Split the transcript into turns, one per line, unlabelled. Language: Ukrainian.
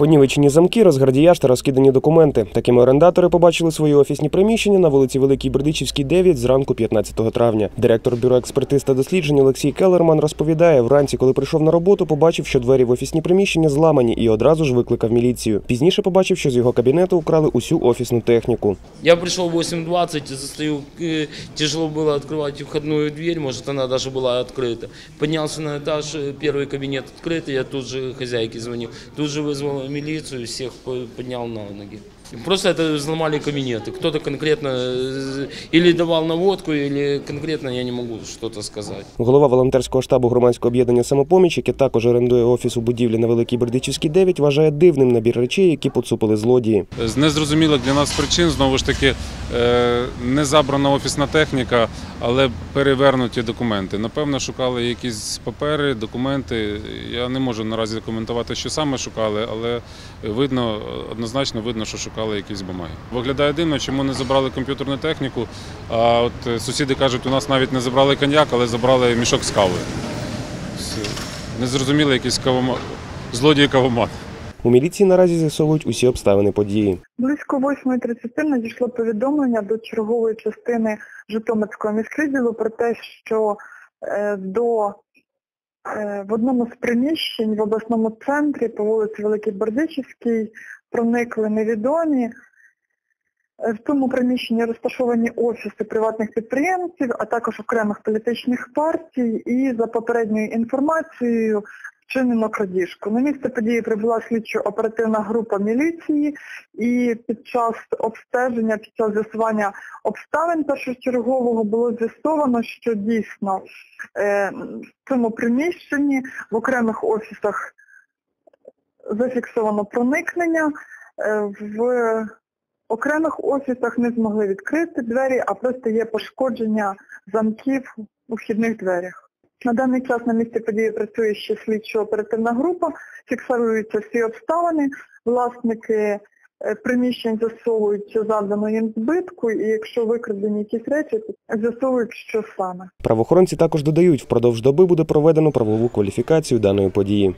Понівечені замки, розгардіяж та розкидані документи. Такими орендатори побачили свої офісні приміщення на вулиці Великій Бердичівській, 9 зранку 15 травня. Директор бюро експертиз та досліджень Олексій Келерман розповідає, вранці, коли прийшов на роботу, побачив, що двері в офісні приміщення зламані і одразу ж викликав міліцію. Пізніше побачив, що з його кабінету украли усю офісну техніку.
Я пришел в 8.20, застаю, э, тяжело было открывать входную дверь, может она даже была открыта. Поднялся на этаж, э, первый кабинет открыт, я тут же хозяйке звонил. Тут же вызвал милицию, всех по- поднял на ноги. Просто это взломали кабинеты. Кто-то конкретно э, или давал наводку, или конкретно я не могу что-то сказать.
Голова волонтерського штабу громадського об'єднання самопоміч, яке також орендує офіс у будівлі на Великій Бердичівській, 9, вважає дивним набір речей, які поцупили злодії.
З незрозумілих для нас причин знову ж таки е, не забрана офісна техніка, але перевернуті документи. Напевно, шукали якісь папери, документи. Я не можу наразі коментувати, що саме шукали, але видно, однозначно видно, що шукали якісь бумаги. Виглядає дивно, чому не забрали комп'ютерну техніку. А от е, сусіди кажуть, у нас навіть не забрали коньяк, але забрали мішок з кавою. Все. Незрозуміло, якийсь кавомат. Злодій кавомат.
У міліції наразі з'ясовують усі обставини події.
Близько 8.30 надійшло повідомлення до чергової частини Житомирського міськвідділу про те, що е, до в одному з приміщень в обласному центрі по вулиці Великій Бердичівській проникли невідомі. Е, В тому приміщенні розташовані офіси приватних підприємців, а також окремих політичних партій і за попередньою інформацією вчинено крадіжку. На місце події прибула слідчо-оперативна група міліції і під час обстеження, під час з'ясування обставин першочергового було з'ясовано, що дійсно е, в цьому приміщенні в окремих офісах зафіксовано проникнення, е, в окремих офісах не змогли відкрити двері, а просто є пошкодження замків у вхідних дверях. На даний час на місці події працює ще слідчо-оперативна група, фіксуються всі обставини, власники е, приміщень засовують завдану їм збитку, і якщо викрадені якісь речі, то з'ясовують, що саме.
Правоохоронці також додають, впродовж доби буде проведено правову кваліфікацію даної події.